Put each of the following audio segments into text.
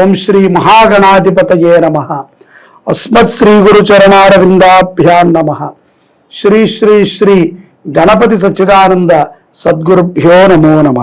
ఓం శ్రీ మహాగణాధిపతయే నమ. అస్మత్ శ్రీ గురు చరణారవిందాభ్యాం నమ. శ్రీ శ్రీ శ్రీ గణపతి సచ్చిదానంద సద్గురుభ్యో నమో నమ.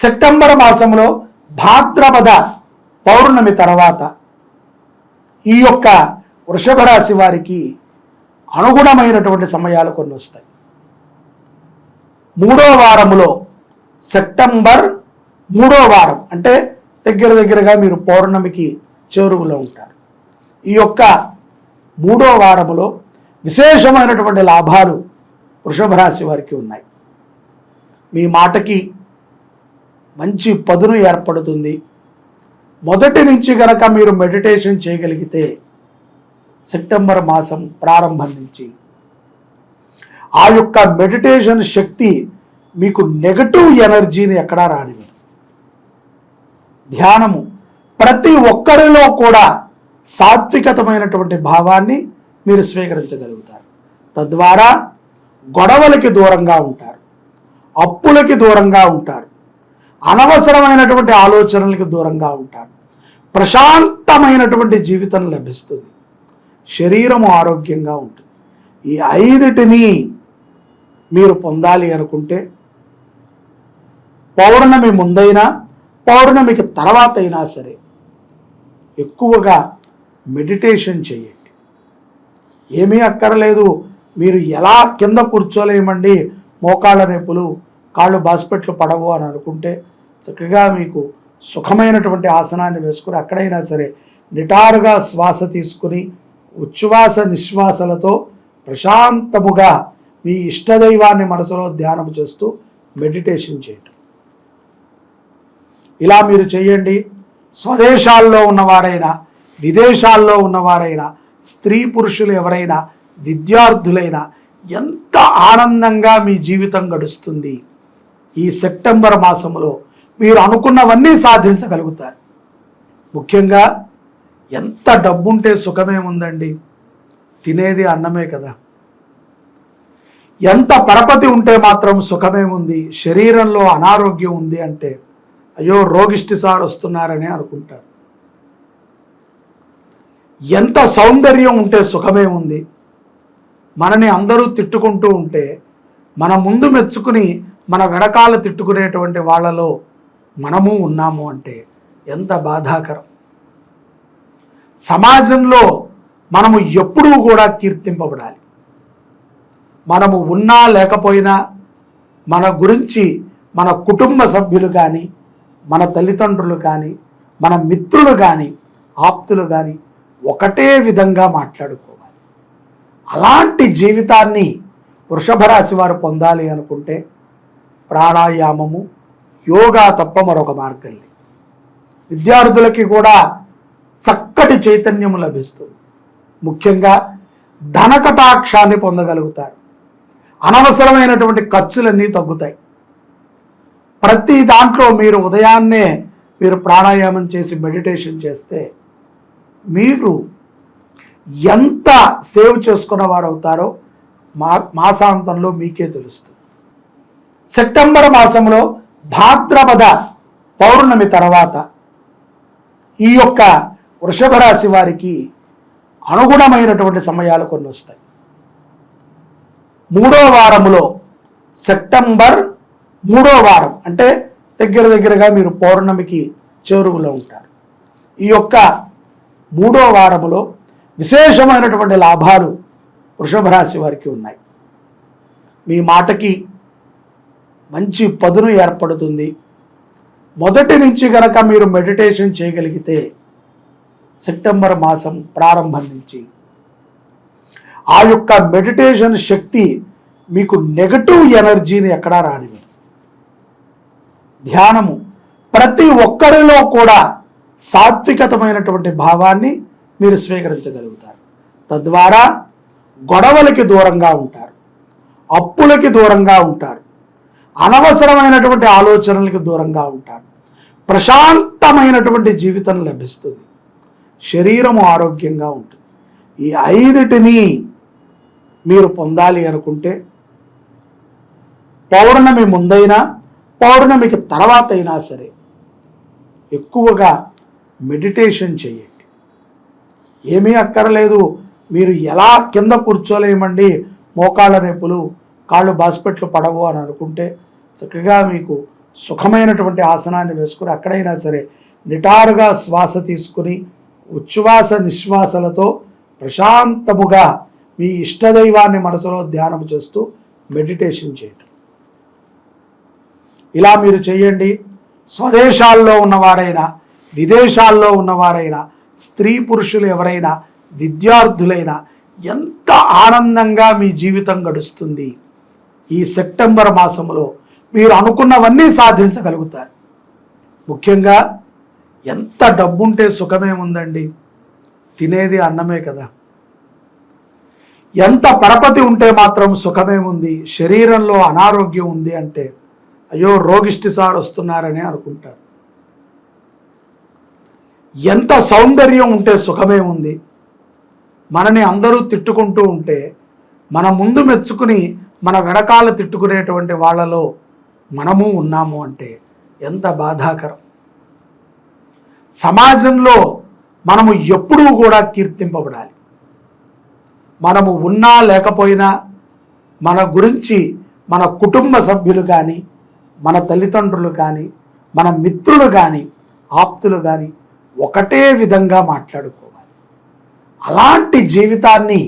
సెప్టెంబర్ మాసంలో భాద్రపద పౌర్ణమి తర్వాత ఈ యొక్క వృషభ రాశి వారికి అనుగుణమైనటువంటి సమయాలు కొన్ని వస్తాయి. మూడో వారములో సెప్టెంబర్ మూడో వారం అంటే దగ్గర దగ్గరగా మీరు పౌర్ణమికి చేరువలో ఉంటారు. ఈ యొక్క మూడో వారములో విశేషమైనటువంటి లాభాలు వృషభ రాశి వారికి ఉన్నాయి. మీ మాటకి మంచి పదును ఏర్పడుతుంది. మొదటి నుంచి గనక మీరు మెడిటేషన్ చేయగలిగితే సెప్టెంబర్ మాసం ప్రారంభం నుంచి ఆ యొక్క మెడిటేషన్ శక్తి మీకు నెగటివ్ ఎనర్జీని ఎక్కడా రానివ్వదు. ధ్యానము. ప్రతి ఒక్కరిలో కూడా సాత్వికతమైనటువంటి భావాన్ని మీరు స్వీకరించగలుగుతారు. తద్వారా గొడవలకి దూరంగా ఉంటారు. అప్పులకి దూరంగా ఉంటారు. అనవసరమైనటువంటి ఆలోచనలకి దూరంగా ఉంటారు. ప్రశాంతమైనటువంటి జీవితం లభిస్తుంది. శరీరము ఆరోగ్యంగా ఉంటుంది. ఈ ఐదుటిని మీరు పొందాలి అనుకుంటే పౌర్ణమి ముందైనా పౌర్ణమికి తర్వాత అయినా సరే ఎక్కువగా మెడిటేషన్ చేయండి. ఏమీ అక్కర్లేదు. మీరు ఎలా కింద కూర్చోలేమండి? మోకాళ్ళ నొప్పులు కాళ్ళు బాస్పెట్లు పడవు అని అనుకుంటే చక్కగా మీకు సుఖమైనటువంటి ఆసనాన్ని వేసుకుని అక్కడైనా సరే నిటారుగా శ్వాస తీసుకుని ఉచ్ఛ్వాస నిశ్వాసలతో ప్రశాంతముగా మీ ఇష్టదైవాన్ని మనసులో ధ్యానం చేస్తూ మెడిటేషన్ చేయటం ఇలా మీరు చేయండి. స్వదేశాల్లో ఉన్నవారైనా విదేశాల్లో ఉన్నవారైనా స్త్రీ పురుషులు ఎవరైనా విద్యార్థులైనా ఎంత ఆనందంగా మీ జీవితం గడుస్తుంది. ఈ సెప్టెంబర్ మాసంలో మీరు అనుకున్నవన్నీ సాధించగలుగుతారు. ముఖ్యంగా ఎంత డబ్బుంటే సుఖమే ఉందండి. తినేది అన్నమే కదా. ఎంత పరపతి ఉంటే మాత్రం సుఖమే ఉంది. శరీరంలో అనారోగ్యం ఉంది అంటే అయ్యో రోగిష్టి సార్ వస్తున్నారని అనుకుంటారు. ఎంత సౌందర్యం ఉంటే సుఖమే ఉంది. మనని అందరూ తిట్టుకుంటూ ఉంటే మన ముందు మెచ్చుకుని మన వెనకాల తిట్టుకునేటువంటి వాళ్ళలో మనము ఉన్నాము అంటే ఎంత బాధాకరం. సమాజంలో మనము ఎప్పుడూ కూడా కీర్తింపబడాలి. మనము ఉన్నా లేకపోయినా మన గురించి మన కుటుంబ సభ్యులు కానీ మన తల్లిదండ్రులు కానీ మన మిత్రులు కానీ ఆప్తులు కానీ ఒకటే విధంగా మాట్లాడుకోవాలి. అలాంటి జీవితాన్ని వృషభ రాశి వారు పొందాలి అనుకుంటే ప్రాణాయామము యోగా తప్ప మరొక మార్గం లేదు. విద్యార్థులకి కూడా చక్కటి చైతన్యము లభిస్తుంది. ముఖ్యంగా ధనకటాక్షాన్ని పొందగలుగుతారు. అనవసరమైనటువంటి ఖర్చులన్నీ తగ్గుతాయి. ప్రతి దాంట్లో మీరు ఉదయాన్నే మీరు ప్రాణాయామం చేసి మెడిటేషన్ చేస్తే మీరు ఎంత సేవ్ చేసుకున్న వారు అవుతారో మా మాసాంతంలో మీకే తెలుస్తుంది. సెప్టెంబర్ మాసంలో భాద్రపద పౌర్ణమి తర్వాత ఈ యొక్క వృషభ రాశి వారికి అనుగుణమైనటువంటి సమయాలు కొన్ని వస్తాయి. మూడో వారములో సెప్టెంబర్ మూడో వారం అంటే దగ్గర దగ్గరగా మీరు పౌర్ణమికి చేరువలో ఉంటారు. ఈ యొక్క మూడో వారములో విశేషమైనటువంటి లాభాలు వృషభ రాశి వారికి ఉన్నాయి. మీ మాటకి మంచి పదును ఏర్పడుతుంది. మొదటి నుంచి గనక మీరు మెడిటేషన్ చేయగలిగితే సెప్టెంబర్ మాసం ప్రారంభం నుంచి ఆ యొక్క మెడిటేషన్ శక్తి మీకు నెగటివ్ ఎనర్జీని ఎక్కడా రానివ్వదు. ధ్యానము ప్రతి ఒక్కరిలో కూడా సాత్వికతమైనటువంటి భావాన్ని మీరు స్వీకరించగలుగుతారు. తద్వారా గొడవలకి దూరంగా ఉంటారు అప్పులకి దూరంగా ఉంటారు అనవసరమైనటువంటి ఆలోచనలకి దూరంగా ఉంటారు. ప్రశాంతమైనటువంటి జీవితం లభిస్తుంది. శరీరము ఆరోగ్యంగా ఉంటుంది. ఈ ఐదుటిని మీరు పొందాలి అనుకుంటే పౌర్ణమి ముందైనా పౌర్ణమికి తర్వాత అయినా సరే ఎక్కువగా మెడిటేషన్ చేయండి. ఏమీ అక్కర్లేదు. మీరు ఎలా కింద కూర్చోలేమండి మోకాళ్ళ నొప్పులు కాళ్ళు బాస్పెట్లు పడవు అని అనుకుంటే చక్కగా మీకు సుఖమైనటువంటి ఆసనాన్ని వేసుకుని అక్కడైనా సరే నిటారుగా శ్వాస తీసుకుని ఉచ్ఛ్వాస నిశ్వాసలతో ప్రశాంతముగా మీ ఇష్టదైవాన్ని మనసులో ధ్యానం చేస్తూ మెడిటేషన్ చేయండి. ఇలా మీరు చేయండి. స్వదేశాల్లో ఉన్నవారైనా విదేశాల్లో ఉన్నవారైనా స్త్రీ పురుషులు ఎవరైనా విద్యార్థులైనా ఎంత ఆనందంగా మీ జీవితం గడుస్తుంది. ఈ సెప్టెంబర్ మాసంలో మీరు అనుకున్నవన్నీ సాధించగలుగుతారు. ముఖ్యంగా ఎంత డబ్బుంటే సుఖమేముందండి తినేది అన్నమే కదా. ఎంత పరపతి ఉంటే మాత్రం సుఖమేముంది శరీరంలో అనారోగ్యం ఉంది అంటే అయ్యో రోగిష్టి సార్ వస్తున్నారని అనుకుంటారు. ఎంత సౌందర్యం ఉంటే సుఖమే ఉంది. మనని అందరూ తిట్టుకుంటూ ఉంటే మన ముందు మెచ్చుకుని మన వెనకాల తిట్టుకునేటువంటి వాళ్ళలో మనము ఉన్నాము అంటే ఎంత బాధాకరం. సమాజంలో మనము ఎప్పుడూ కూడా కీర్తింపబడాలి. మనము ఉన్నా లేకపోయినా మన గురించి మన కుటుంబ సభ్యులు కానీ మన తల్లిదండ్రులు కానీ మన మిత్రులు కానీ ఆప్తులు కానీ ఒకటే విధంగా మాట్లాడుకోవాలి. అలాంటి జీవితాన్ని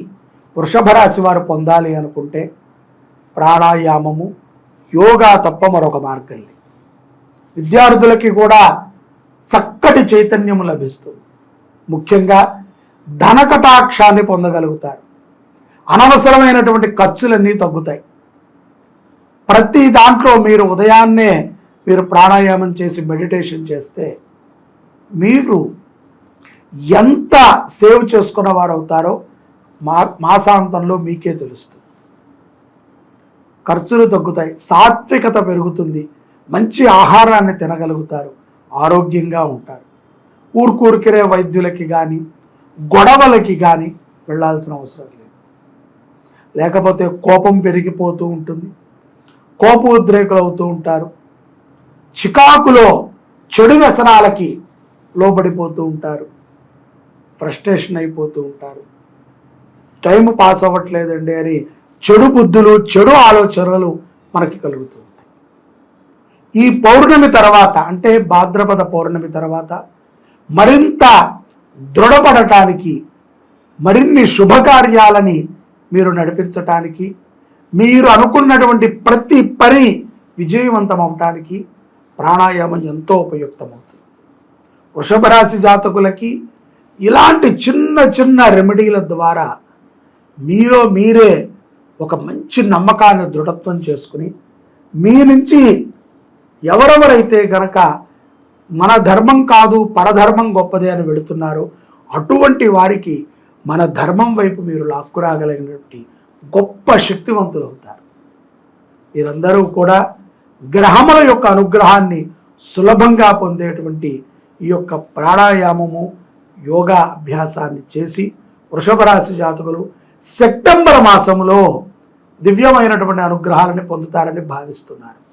వృషభ రాశి వారు పొందాలి అనుకుంటే ప్రాణాయామము యోగా తప్ప మరొక మార్గం లేదు. విద్యార్థులకి కూడా చక్కటి చైతన్యము లభిస్తుంది. ముఖ్యంగా ధనకటాక్షాన్ని పొందగలుగుతారు. అనవసరమైనటువంటి ఖర్చులన్నీ తగ్గుతాయి. ప్రతి దాంట్లో మీరు ఉదయాన్నే మీరు ప్రాణాయామం చేసి మెడిటేషన్ చేస్తే మీరు ఎంత సేవ్ చేసుకున్న వారు అవుతారో మా మాసాంతంలో మీకే తెలుస్తుంది. ఖర్చులు తగ్గుతాయి సాత్వికత పెరుగుతుంది మంచి ఆహారాన్ని తినగలుగుతారు ఆరోగ్యంగా ఉంటారు. ఊరుకూరికిరే వైద్యులకి కానీ గొడవలకి కానీ వెళ్ళాల్సిన అవసరం లేదు. లేకపోతే కోపం పెరిగిపోతూ ఉంటుంది. కోపోద్రేకులు అవుతూ ఉంటారు. చికాకులో చెడు వ్యసనాలకి లోబడిపోతూ ఉంటారు. ఫ్రస్ట్రేషన్ అయిపోతూ ఉంటారు. టైం పాస్ అవ్వట్లేదండి అని చెడు బుద్ధులు చెడు ఆలోచనలు మనకి కలుగుతూ ఉంటాయి. ఈ పౌర్ణమి తర్వాత అంటే భాద్రపద పౌర్ణమి తర్వాత మరింత దృఢపడటానికి మరిన్ని శుభకార్యాలని మీరు నడిపించటానికి మీరు అనుకున్నటువంటి ప్రతి పని విజయవంతం అవటానికి ప్రాణాయామం ఎంతో ఉపయుక్తమవుతుంది. వృషభ రాశి జాతకులకి ఇలాంటి చిన్న చిన్న రెమెడీల ద్వారా మీలో మీరే ఒక మంచి నమ్మకాన్ని దృఢత్వం చేసుకుని మీ నుంచి ఎవరెవరైతే గనక మన ధర్మం కాదు పరధర్మం గొప్పదే అని వెళుతున్నారో అటువంటి వారికి మన ధర్మం వైపు మీరు లాక్కురాగలిగినటువంటి గొప్ప శక్తివంతులు అవుతారు. వీరందరూ కూడా గ్రహముల యొక్క అనుగ్రహాన్ని సులభంగా పొందేటువంటి ఈ యొక్క ప్రాణాయామము యోగా అభ్యాసాన్ని చేసి వృషభ రాశి జాతకులు సెప్టెంబర్ మాసంలో దివ్యమైనటువంటి అనుగ్రహాలని పొందుతారని భావిస్తున్నారు.